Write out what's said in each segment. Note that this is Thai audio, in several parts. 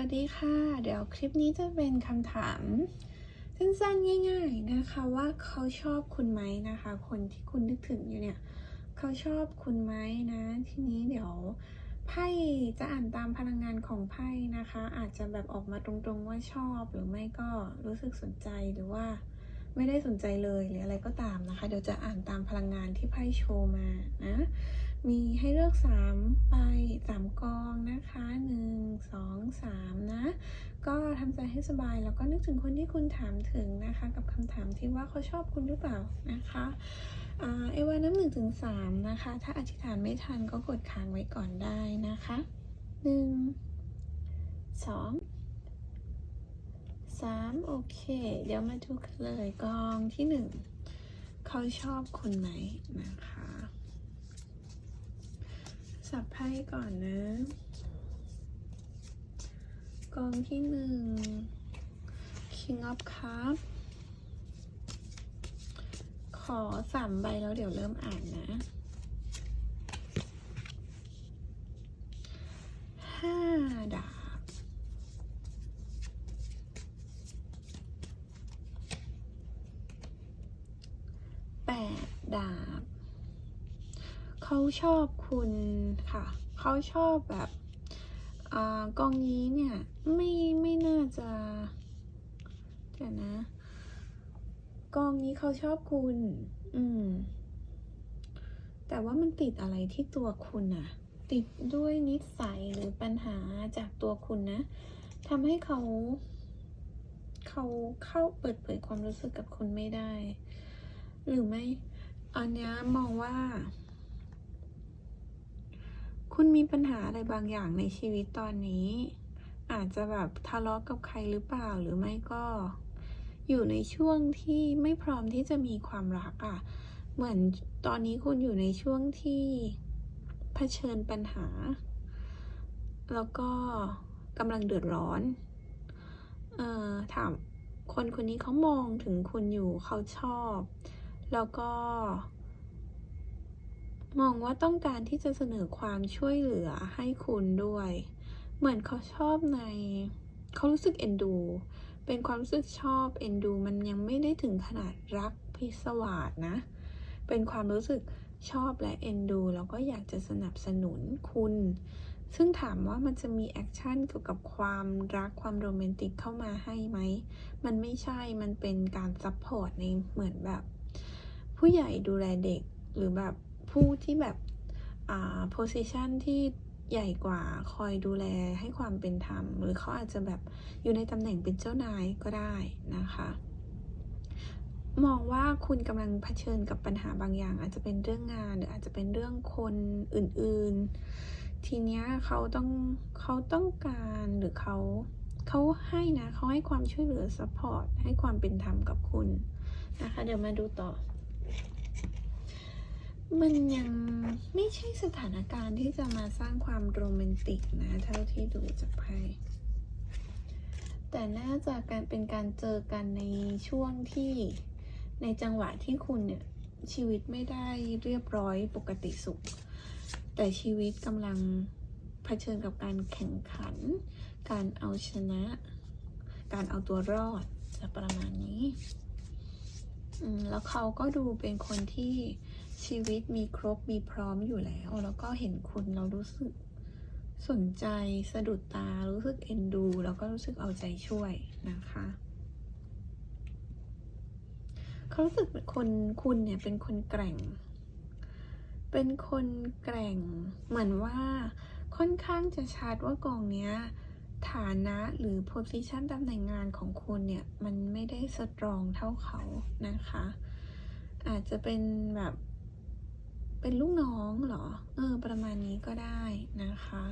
วัสดีค่ะ เดี๋ยวคลิปนี้จะเป็นคำถาม สั้นๆง่าย ๆนะคะว่าเขาชอบคุณไหมนะคะ คนที่คุณนึกถึงอยู่เนี่ย เขาชอบคุณไหมนะ ทีนี้เดี๋ยวไพ่จะอ่านตามพลังงานของไพ่นะคะ อาจจะแบบออกมาตรงๆว่าชอบหรือไม่ก็รู้สึกสนใจหรือว่าไม่ได้สนใจเลยหรืออะไรก็ตามนะคะ เดี๋ยวจะอ่านตามพลังงานที่ไพ่โชว์มานะ มีให้เลือก3ใบ3กองนะคะ1 2 3นะ ก็ทำใจให้สบายแล้วก็นึกถึงคนที่คุณถามถึงนะคะ กับคำถามที่ว่าเขาชอบคุณหรือเปล่านะคะเอวาน้ำหนึ่งถึงสามนะคะ ถ้าอธิษฐานไม่ทันก็กดค้างไว้ก่อนได้นะคะหนึ่งสองสามโอเค เดี๋ยวมาดูเลยกองที่หนึ่งเขาชอบคุณไหมนะคะ สับไพ่ก่อนนะ กองที่หนึ่ง King of Cup ขอสามใบแล้วเดี๋ยวเริ่มอ่านนะห้าดาบ แปดดาบ เขาชอบคุณค่ะ เขาชอบแบบอากองนี้เนี่ยไม่ไม่น่าจะเดี๋ยวนะ กองนี้เขาชอบคุณ อืม แต่ว่ามันติดอะไรที่ตัวคุณอะติดด้วยนิสัยหรือปัญหาจากตัวคุณนะทำให้เขาเขาเข้าเปิดเผยความรู้สึกกับคุณไม่ได้ หรือไม่ อันนี้มองว่า คุณมีปัญหาอะไรบางอย่างในชีวิตตอนนี้ อาจจะแบบทะเลาะกับใครหรือเปล่าหรือไม่ก็ อยู่ในช่วงที่ไม่พร้อมที่จะมีความรักอะ่ะ เหมือนตอนนี้คุณอยู่ในช่วงที่เผชิญปัญหา แล้วก็กำลังเดือดร้อน เอ่อถามคนคนนี้เขามองถึงคุณอยู่เขาชอบ แล้วก็ มองว่าต้องการที่จะเสนอความช่วยเหลือให้คุณด้วย เหมือนเขาชอบใน เขารู้สึกเอ็นดู เป็นความรู้สึกชอบเอ็นดู มันยังไม่ได้ถึงขนาดรักพิศวาสนะ เป็นความรู้สึกชอบและเอ็นดู แล้วก็อยากจะสนับสนุนคุณ ซึ่งถามว่ามันจะมีแอคชั่นเกี่ยวกับความรักความโรแมนติกเข้ามาให้ไหม มันไม่ใช่ มันเป็นการซัพพอร์ตในเหมือนแบบ ผู้ใหญ่ดูแลเด็กหรือแบบ ผู้ที่แบบอ่า position ที่ใหญ่กว่าคอยดูแลให้ความเป็นธรรม หรือเขาอาจจะแบบอยู่ในตำแหน่งเป็นเจ้านายก็ได้นะคะ มองว่าคุณกำลังเผชิญกับปัญหาบางอย่าง อาจจะเป็นเรื่องงานหรืออาจจะเป็นเรื่องคนอื่นๆ ทีเนี้ยเขาต้องเขาต้องการหรือเขาเขาให้นะเขาให้ความช่วยเหลือ support ให้ความเป็นธรรมกับคุณนะคะ เดี๋ยวมาดูต่อ มันยังไม่ใช่สถานการณ์ที่จะมาสร้างความโรแมนติกนะ เท่าที่ดูจากไพ่แต่น่าจะการเป็นการเจอกันในช่วงที่ในจังหวะที่คุณเนี่ย ชีวิตไม่ได้เรียบร้อยปกติสุข แต่ชีวิตกำลังเผชิญกับการแข่งขัน การเอาชนะ การเอาตัวรอดจะประมาณนี้แล้วเขาก็ดูเป็นคนที่ ชีวิตมีครบมีพร้อมอยู่แล้ว แล้วก็เห็นคุณเรารู้สึกสนใจสะดุดตารู้สึกเอ็นดู แล้วก็รู้สึกเอาใจช่วยนะคะเขารู้สึกคนคุณเนี่ยเป็นคนแกร่ง เป็นคนแกร่ง เหมือนว่าค่อนข้างจะชัดว่ากองเนี้ยฐานะหรือ position ตำแหน่งงานของคุณเนี่ย มันไม่ได้สตรองเท่าเขานะคะ อาจจะเป็นแบบ เป็นลูกน้องเหรอ เออ ประมาณนี้ก็ได้นะคะ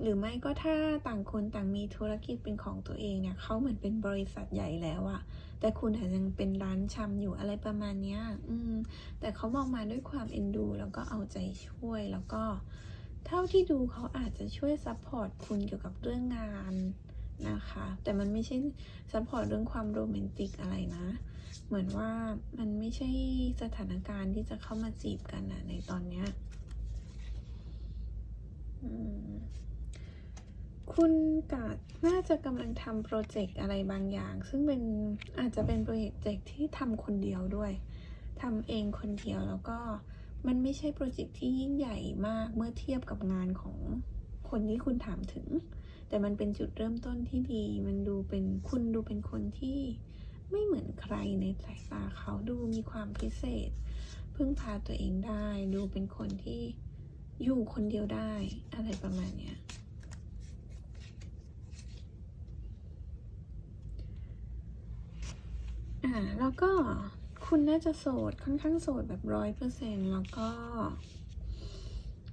หรือไม่ก็ถ้าต่างคนต่างมีธุรกิจเป็นของตัวเองเนี่ยเขาเหมือนเป็นบริษัทใหญ่แล้วอะแต่คุณอาจจะยังเป็นร้านชำอยู่อะไรประมาณเนี้ย อืม แต่เขามองมาด้วยความเอ็นดู แล้วก็เอาใจช่วยแล้วก็ เท่าที่ดูเขาอาจจะช่วยซัพพอร์ตคุณเกี่ยวกับเรื่องงาน นะคะ แต่มันไม่ใช่ซัพพอร์ตเรื่องความโรแมนติกอะไรนะ เหมือนว่ามันไม่ใช่สถานการณ์ที่จะเข้ามาจีบกันนะในตอนเนี้ยคุณกาดน่าจะกำลังทำโปรเจกต์อะไรบางอย่าง ซึ่งเป็นอาจจะเป็นโปรเจกต์ที่ทำคนเดียวด้วยทำเองคนเดียวแล้วก็มันไม่ใช่โปรเจกต์ที่ยิ่งใหญ่มากเมื่อเทียบกับงานของคนที่คุณถามถึง แต่มันเป็นจุดเริ่มต้นที่ดี มันดูเป็นคุณดูเป็นคนที่ไม่เหมือนใครในสายตาเขาดูมีความพิเศษ พึ่งพาตัวเองได้ ดูเป็นคนที่อยู่คนเดียวได้อะไรประมาณเนี้ยอ่าแล้วก็คุณน่าจะโสดค่อนข้างโสดแบบร้อยเปอร์เซ็นแล้วก็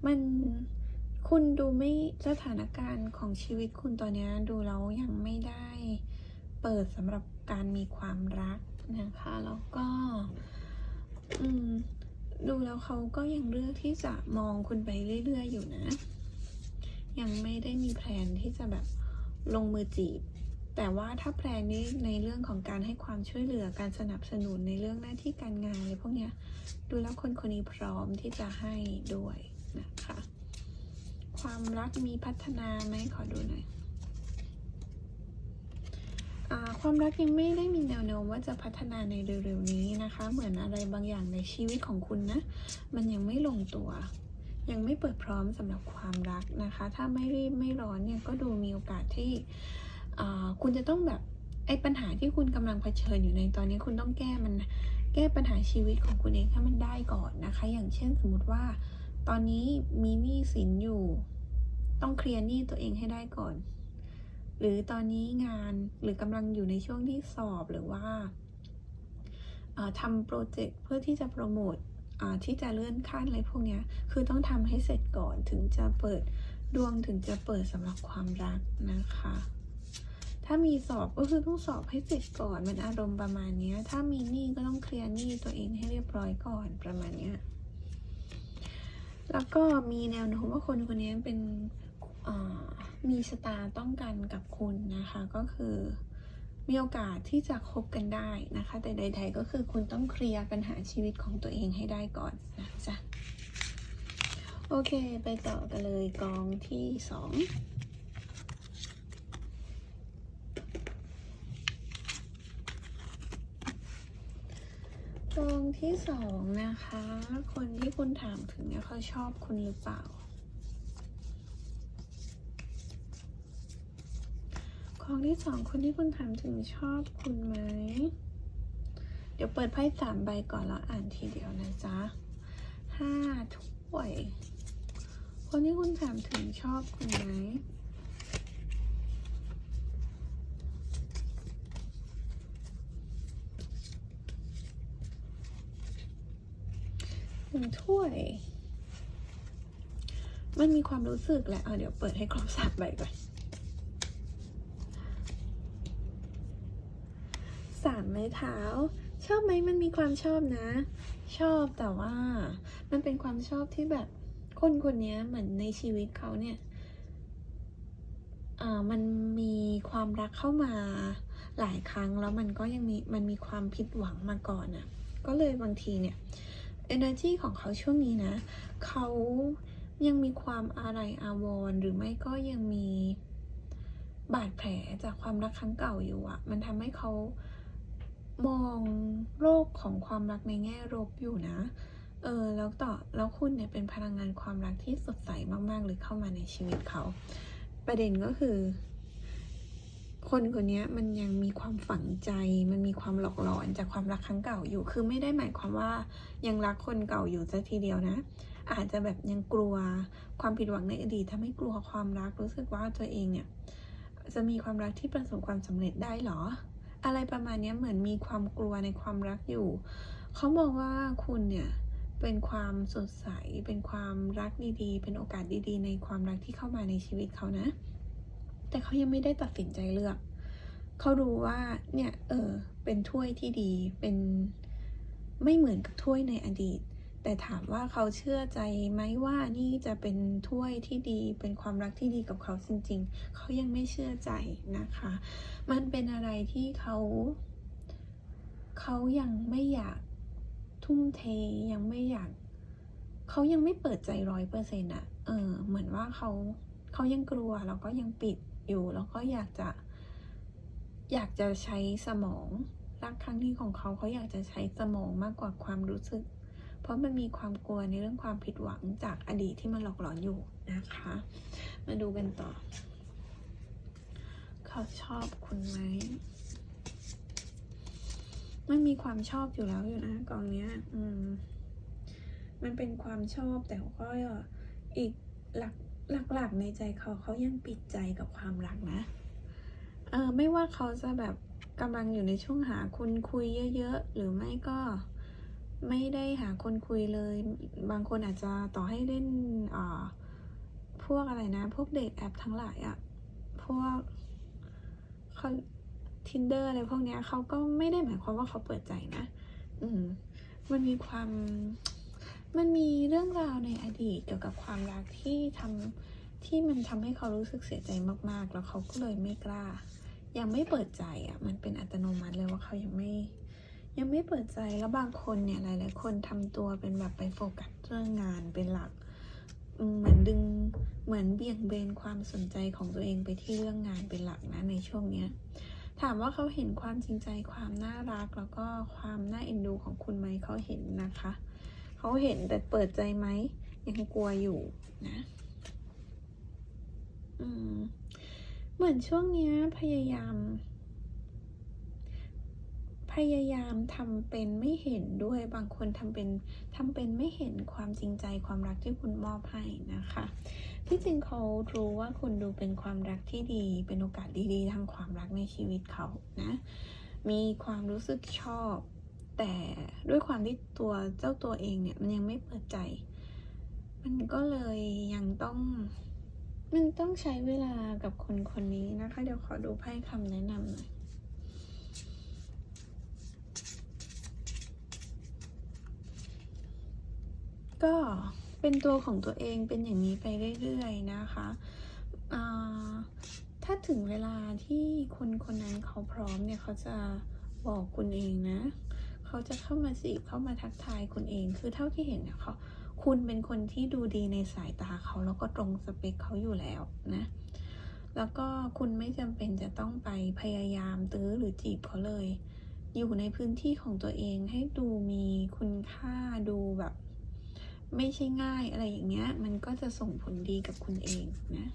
มัน คุณดูไม่สถานการณ์ของชีวิตคุณตอนนี้ดูแล้วยังไม่ได้เปิดสำหรับการมีความรักนะคะ แล้วก็อืมดูแล้วเขาก็ยังเลือกที่จะมองคุณไปเรื่อยๆอยู่นะ ยังไม่ได้มีแผนที่จะแบบลงมือจีบ แต่ว่าถ้าแพลนนี้ในเรื่องของการให้ความช่วยเหลือการสนับสนุนในเรื่องหน้าที่การงานอะไรพวกเนี้ย ดูแล้วคนคนนี้พร้อมที่จะให้ด้วยนะคะ ความรักมีพัฒนาไหมขอดูหน่อยอความรักยังไม่ได้มีแนวโน้มว่าจะพัฒนาในเร็วๆนี้นะคะ เหมือนอะไรบางอย่างในชีวิตของคุณนะ มันยังไม่ลงตัว ยังไม่เปิดพร้อมสำหรับความรักนะคะ ถ้าไม่รีบไม่ร้อนเนี่ยก็ดูมีโอกาสที่คุณจะต้องแบบไอ้ปัญหาที่คุณกำลังเผชิญอยู่ในตอนนี้คุณต้องแก้มันแก้ปัญหาชีวิตของคุณเองให้มันได้ก่อนนะคะ อย่างเช่นสมมติว่า ตอนนี้มีหนี้สินอยู่ ต้องเคลียร์หนี้ตัวเองให้ได้ก่อน หรือตอนนี้งานหรือกำลังอยู่ในช่วงที่สอบหรือว่าทำโปรเจกต์เพื่อที่จะโปรโมทที่จะเลื่อนขั้นอะไรพวกนี้คือต้องทำให้เสร็จก่อนถึงจะเปิดดวงถึงจะเปิดสำหรับความรักนะคะ ถ้ามีสอบก็คือต้องสอบให้เสร็จก่อนมันอารมณ์ประมาณนี้ถ้ามีหนี้ก็ต้องเคลียร์หนี้ตัวเองให้เรียบร้อยก่อนประมาณนี้ แล้วก็มีแนวโน้มว่าคนคนนี้เป็นมีชะตาต้องกันกับคุณนะคะ ก็คือมีโอกาสที่จะคบกันได้นะคะ แต่ใด ๆ ก็คือคุณต้องเคลียร์ปัญหาชีวิตของตัวเองให้ได้ก่อนนะจ๊ะโอเค ไปต่อกันเลยกองที่สอง กองที่สองนะคะ คนที่คุณถามถึงเนี่ยเขาชอบคุณหรือเปล่ากองที่สองคนที่คุณถามถึงชอบคุณไหม เดี๋ยวเปิดไพ่สามใบก่อนแล้วอ่านทีเดียวนะจ๊ะห้าถ้วย คนที่คุณถามถึงชอบคุณไหม หนึ่งถ้วย มันมีความรู้สึกแหละเอาเดี๋ยวเปิดให้ครบสามใบก่อนสามไม้เท้า ชอบไหมมันมีความชอบนะ ชอบแต่ว่ามันเป็นความชอบที่แบบคนคนนี้เหมือนในชีวิตเขาเนี่ยมันมีความรักเข้ามาหลายครั้งแล้วมันก็ยังมีมันมีความผิดหวังมาก่อนอะ่ะ ก็เลยบางทีเนี่ย energy ของเขาช่วงนี้นะ เขายังมีความอะไรอาวรณ์หรือไม่ก็ยังมีบาดแผลจากความรักครั้งเก่าอยู่อะมันทำให้เขามองโลกของความรักในแง่ลบอยู่นะ เออ แล้วต่อ แล้วคุณเนี่ยเป็นพลังงานความรักที่สดใสมาก ๆ เลยเข้ามาในชีวิตเขา ประเด็นก็คือ คนคนนี้มันยังมีความฝังใจ มันมีความหลอกหลอนจากความรักครั้งเก่าอยู่ คือไม่ได้หมายความว่ายังรักคนเก่าอยู่ซะทีเดียวนะ อาจจะแบบยังกลัวความผิดหวังในอดีตทำให้กลัวความรัก รู้สึกว่าตัวเองเนี่ยจะมีความรักที่ประสบความสำเร็จได้หรอ อะไรประมาณนี้เหมือนมีความกลัวในความรักอยู่ เขามองว่าคุณเนี่ยเป็นความสดใส เป็นความรักดีๆ เป็นโอกาสดีๆ ในความรักที่เข้ามาในชีวิตเขานะ แต่เขายังไม่ได้ตัดสินใจเลือก เขารู้ว่าเนี่ยเออเป็นถ้วยที่ดีเป็นไม่เหมือนกับถ้วยในอดีต แต่ถามว่าเขาเชื่อใจไหมว่านี่จะเป็นถ้วยที่ดี เป็นความรักที่ดีกับเขาจริง ๆ เขายังไม่เชื่อใจนะคะ มันเป็นอะไรที่เขาเขายังไม่อยากทุ่มเทยังไม่อยากเขายังไม่เปิดใจร้อยเปอร์เซ็นต์อะเออ เหมือนว่าเขาเขายังกลัวแล้วก็ยังปิด อยู่ แล้วก็อยากจะ อยากจะใช้สมองรักครั้งนี้ของเขาเขาอยากจะใช้สมองมากกว่าความรู้สึก เพราะมันมีความกลัวในเรื่องความผิดหวังจากอดีตที่มันหลอกหลอนอยู่นะคะ มาดูกันต่อ เขาชอบคุณไหมมันมีความชอบอยู่แล้วอยู่นะกองเนี้ย อืม มันเป็นความชอบแต่ก็อีกหลัก หลักๆในใจเขาเขายังปิดใจกับความรักนะ เออไม่ว่าเขาจะแบบกำลังอยู่ในช่วงหาคนคุยเยอะๆ หรือไม่ก็ไม่ได้หาคนคุยเลย บางคนอาจจะต่อให้เล่นอ่าพวกอะไรนะ พวกเดทแอปทั้งหลายอะพวกเขาทินเดอร์อะไรพวกเนี้ยเขาก็ไม่ได้หมายความว่าเขาเปิดใจนะ อืมมันมีความ มันมีเรื่องราวในอดีตเกี่ยวกับความรักที่ทำที่มันทำให้เขารู้สึกเสียใจมากๆ แล้วเขาก็เลยไม่กล้า ยังไม่เปิดใจอะ มันเป็นอัตโนมัติเลยว่าเขายังไม่ ยังไม่เปิดใจ แล้วบางคนเนี่ยหลายๆคนทำตัวเป็นแบบไปโฟกัสเรื่องงานเป็นหลัก เหมือนดึง เหมือนเบี่ยงเบนความสนใจของตัวเองไปที่เรื่องงานเป็นหลักนะในช่วงเนี้ย ถามว่าเขาเห็นความจริงใจ ความน่ารัก แล้วก็ความน่าเอ็นดูของคุณไหมเขาเห็นนะคะ เขาเห็นแต่เปิดใจไหมยังกลัวอยู่นะอืมเหมือนช่วงเนี้ยพยายาม พยายามทำเป็นไม่เห็นด้วยบางคนทำเป็นทำเป็นไม่เห็นความจริงใจความรักที่คุณมอบให้นะคะ ที่จริงเขารู้ว่าคุณดูเป็นความรักที่ดี เป็นโอกาสดีๆทางความรักในชีวิตเขานะ มีความรู้สึกชอบ แต่ด้วยความที่ตัวเจ้าตัวเองเนี่ยมันยังไม่เปิดใจ มันก็เลยยังต้อง มันต้องใช้เวลากับคนคนนี้นะคะ เดี๋ยวขอดูไพ่คำแนะนำหน่อยก็เป็นตัวของตัวเองเป็นอย่างนี้ไปเรื่อยๆนะคะ ถ้าถึงเวลาที่คนคนนั้นเขาพร้อมเนี่ยเขาจะบอกคุณเองนะ เขาจะเข้ามาจีบเข้ามาทักทายคุณเอง คือเท่าที่เห็นเนี่ยเขาคุณเป็นคนที่ดูดีในสายตาเขาแล้วก็ตรงสเปคเขาอยู่แล้วนะ แล้วก็คุณไม่จำเป็นจะต้องไปพยายามตื้อหรือจีบเขาเลย อยู่ในพื้นที่ของตัวเองให้ดูมีคุณค่าดูแบบ ไม่ใช่ง่ายอะไรอย่างเงี้ย มันก็จะส่งผลดีกับคุณเองนะ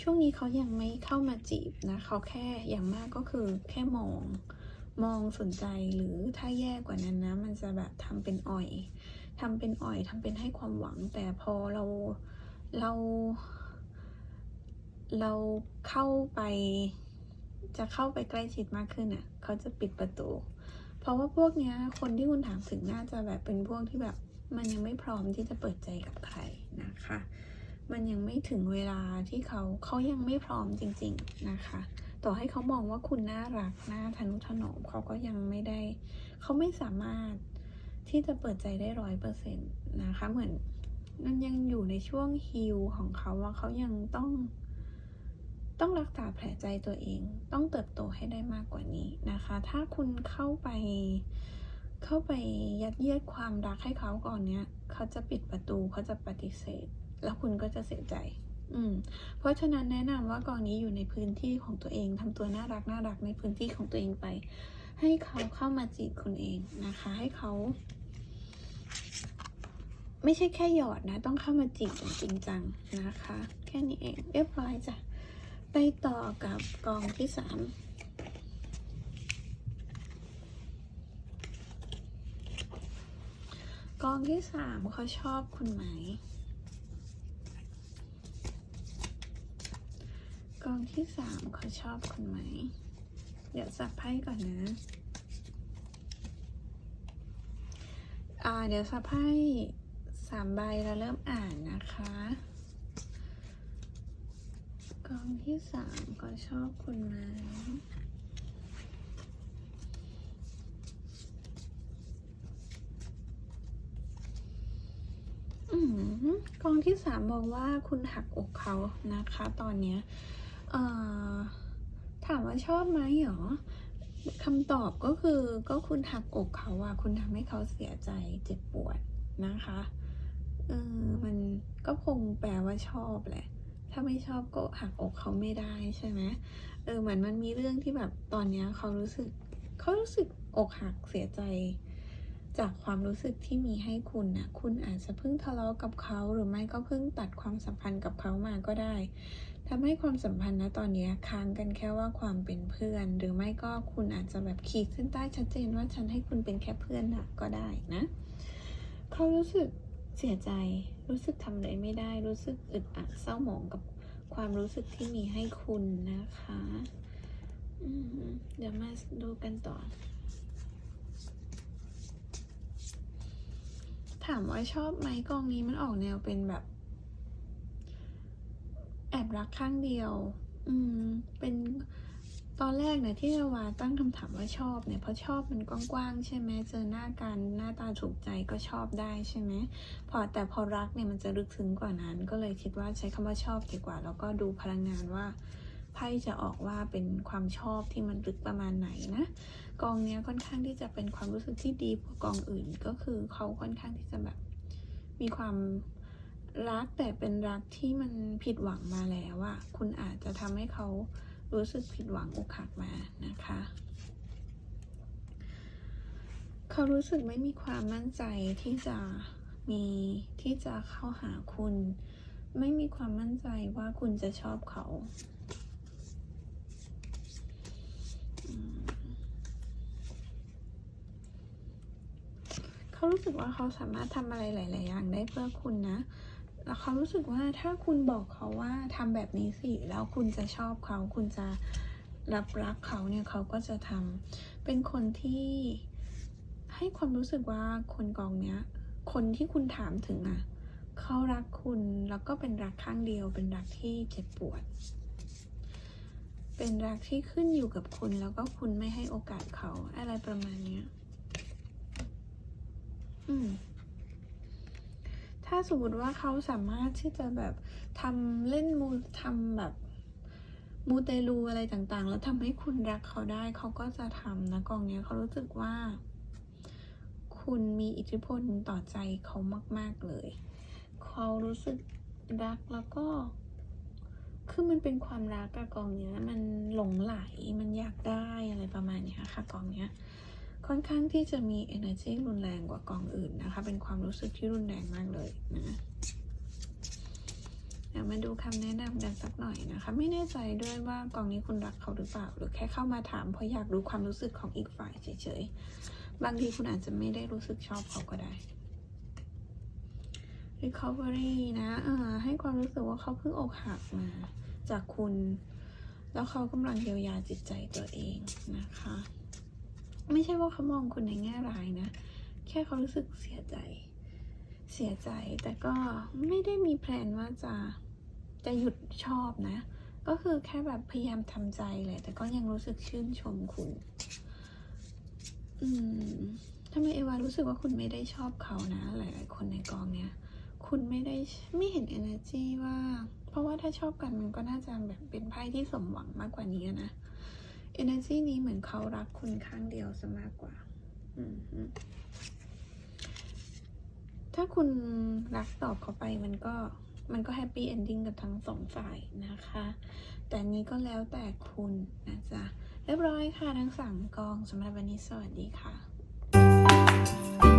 ช่วงนี้เขายังไม่เข้ามาจีบนะ เขาแค่อย่างมากก็คือแค่มอง มองสนใจหรือถ้าแย่กว่านั้นนะ มันจะแบบทำเป็นอ่อยทำเป็นอ่อยทำเป็นให้ความหวัง แต่พอเราเรา เราเข้าไป จะเข้าไปใกล้ชิดมากขึ้นอะ เขาจะปิดประตู เพราะว่าพวกเนี้ย คนที่คุณถามถึงน่าจะแบบเป็นพวกที่แบบมันยังไม่พร้อมที่จะเปิดใจกับใครนะคะ มันยังไม่ถึงเวลาที่เขาเขายังไม่พร้อมจริง ๆนะคะ ต่อให้เขามองว่าคุณน่ารักน่าทนุถนอมเขาก็ยังไม่ได้ เขาไม่สามารถที่จะเปิดใจได้ร้อยเปอร์เซ็นต์นะคะเหมือนมันยังอยู่ในช่วงฮิลของเขาว่าเขายังต้อง ต้องรักษาแผลใจตัวเอง ต้องเติบโตให้ได้มากกว่านี้นะคะ ถ้าคุณเข้าไป เข้าไปยัดเยียดความรักให้เขาก่อนเนี้ยเขาจะปิดประตูเขาจะปฏิเสธ แล้วคุณก็จะเสียใจ อืมเพราะฉะนั้นแนะนำว่ากองนี้อยู่ในพื้นที่ของตัวเองทำตัวน่ารักน่ารักในพื้นที่ของตัวเองไป ให้เขาเข้ามาจีบคุณเองนะคะ ให้เขา ไม่ใช่แค่หยอดนะ ต้องเข้ามาจีบอย่างจริงจังนะคะ แค่นี้เองเรียบร้อยจ้ะไปต่อกับกองที่สามกองที่สามเขาชอบคุณไหม กองที่สามเขาชอบคุณไหม เดี๋ยวสับไพ่ก่อนนะ อ่า เดี๋ยวสับไพ่สามใบแล้วเริ่มอ่านนะคะ กองที่สามก็ชอบคุณไหมอืมกองที่สามมองว่าคุณหักอกเขานะคะ ตอนเนี้ย ถามว่าชอบไหมหรอคำตอบก็คือก็คุณหักอกเขาอะคุณทำให้เขาเสียใจเจ็บปวดนะคะเออมันก็คงแปลว่าชอบแหละ ถ้าไม่ชอบก็หักอกเขาไม่ได้ใช่ไหมเออเหมือนมันมีเรื่องที่แบบตอนนี้เขารู้สึกเขารู้สึกอกหักเสียใจ จากความรู้สึกที่มีให้คุณนะคุณอาจจะเพิ่งทะเลาะกับเขาหรือไม่ก็เพิ่งตัดความสัมพันธ์กับเขามาก็ได้ ทำให้ความสัมพันธ์นะตอนนี้ค้างกันแค่ว่าความเป็นเพื่อน หรือไม่ก็คุณอาจจะแบบขีดเส้นใต้ชัดเจนว่าฉันให้คุณเป็นแค่เพื่อนนะก็ได้นะเขารู้สึกเสียใจ รู้สึกทำอะไรไม่ได้ รู้สึกอึดอัดเศร้าหมองกับความรู้สึกที่มีให้คุณนะคะเดี๋ยวมาดูกันต่อ ถามว่าชอบไหมกองนี้มันออกแนวเป็นแบบ แอบรักข้างเดียว อืม เป็นตอนแรกเนี่ยที่นาวาตั้งคำถามว่าชอบเนี่ยเพราะชอบมันกว้างๆใช่ไหมเจอหน้ากันหน้าตาถูกใจก็ชอบได้ใช่ไหมพอแต่พอรักเนี่ยมันจะลึกซึ้งกว่านั้น ก็เลยคิดว่าใช้คำว่าชอบดีกว่า แล้วก็ดูพลังงานว่าไพ่จะออกว่าเป็นความชอบที่มันลึกประมาณไหนนะ กองเนี้ยค่อนข้างที่จะเป็นความรู้สึกที่ดีกว่ากองอื่น ก็คือเขาค่อนข้างที่จะแบบมีความ รักแต่เป็นรักที่มันผิดหวังมาแล้วอะคุณอาจจะทำให้เขารู้สึกผิดหวังอกหักมานะคะ เขารู้สึกไม่มีความมั่นใจที่จะมีที่จะเข้าหาคุณ ไม่มีความมั่นใจว่าคุณจะชอบเขาเขารู้สึกว่าเขาสามารถทำอะไรหลาย ๆ อย่างได้เพื่อคุณนะ แล้วเขารู้สึกว่าถ้าคุณบอกเขาว่าทำแบบนี้สิ แล้วคุณจะชอบเขาคุณจะรับรักเขาเนี่ยเขาก็จะทำเป็นคนที่ให้ความรู้สึกว่าคนกองเนี้ย คนที่คุณถามถึงอะเขารักคุณแล้วก็เป็นรักข้างเดียว เป็นรักที่เจ็บปวด เป็นรักที่ขึ้นอยู่กับคุณแล้วก็คุณไม่ให้โอกาสเขาอะไรประมาณเนี้ย อืม ถ้าสมมติว่าเขาสามารถที่จะแบบทำเล่นมูทำแบบมูเตลูอะไรต่างๆ แล้วทำให้คุณรักเขาได้เขาก็จะทำนะกองเนี้ยเขารู้สึกว่า คุณมีอิทธิพลต่อใจเขามาก ๆ เลยเขารู้สึกรักแล้วก็ คือมันเป็นความรักอะกองเนี้ย มันหลงไหลมันอยากได้อะไรประมาณเนี้ยค่ะกองเนี้ย ค่อนข้างที่จะมี energy รุนแรงกว่ากองอื่นนะคะ เป็นความรู้สึกที่รุนแรงมากเลยนะมาดูคำแนะนำกันสักหน่อยนะคะ ไม่แน่ใจด้วยว่ากองนี้คุณรักเขาหรือเปล่า หรือแค่เข้ามาถามเพราะอยากรู้ความรู้สึกของอีกฝ่ายเฉยๆ บางทีคุณอาจจะไม่ได้รู้สึกชอบเขาก็ได้ recovery นะเออให้ความรู้สึกว่าเขาเพิ่งอกหักมา จากคุณ แล้วเขากำลังเยียวยาจิตใจตัวเองนะคะ ไม่ใช่ว่าเขามองคุณในแง่ร้ายนะ แค่เขารู้สึกเสียใจ เสียใจแต่ก็ไม่ได้มีแพลนว่าจะจะหยุดชอบนะ ก็คือแค่แบบพยายามทำใจแหละ แต่ก็ยังรู้สึกชื่นชมคุณ อืมทำไมเอวารู้สึกว่าคุณไม่ได้ชอบเขานะ หลาย ๆ คนในกองเนี้ย คุณไม่ได้ไม่เห็น energy ว่า เพราะว่าถ้าชอบกันมันก็น่าจะแบบเป็นไพ่ที่สมหวังมากกว่านี้นะ energy นี้เหมือนเขารักคุณข้างเดียวซะมากกว่า ถ้าคุณรักตอบเขาไปมันก็มันก็แฮปปี้เอนดิ้งกับทั้งสองฝ่ายนะคะ แต่นนี้ก็แล้วแต่คุณนะจ๊ะ เรียบร้อยค่ะทั้งสามกองสำหรับวันนี้สวัสดีค่ะ